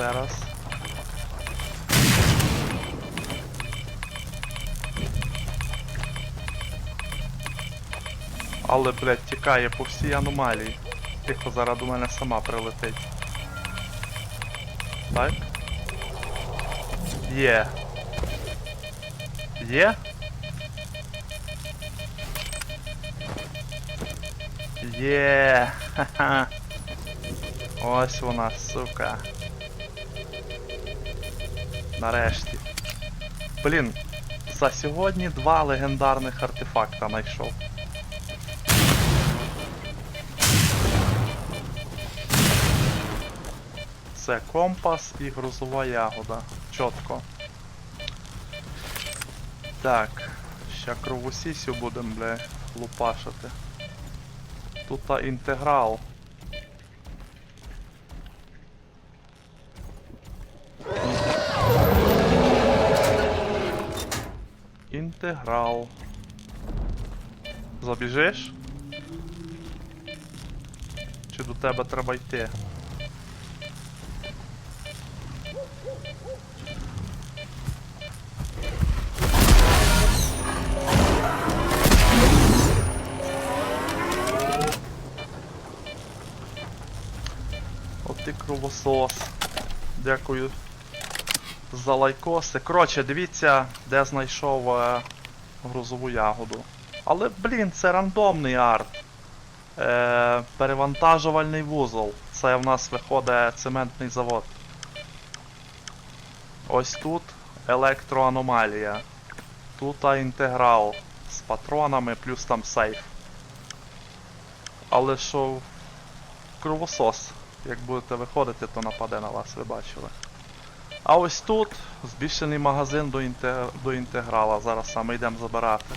ще раз. Але, блядь, тікає по всій аномалії. Тихо, зараз до мене сама прилетить. Так? Є. Є? Є. Ха-ха. Ось вона, сука. Нарешті. Блін, за сьогодні два легендарних артефакта знайшов. Це компас і грузова ягода. Чітко. Так. Ща кровосісю будем, бля, лупашити. Тут інтеграл. Інтеграл. Забіжиш? Чи до тебе треба йти? От ти кровосос. Дякую за лайкоси. Коротше, дивіться, де знайшов е, грузову ягоду. Але, блін, це рандомний арт. Е, перевантажувальний вузол. Це в нас виходить цементний завод. Ось тут електроаномалія. Тут інтеграл з патронами, плюс там сейф. Але що кровосос. Як будете виходити, то нападе на вас, ви бачили. А ось тут збільшений магазин до, інтег до інтеграла. Зараз саме йдемо забирати.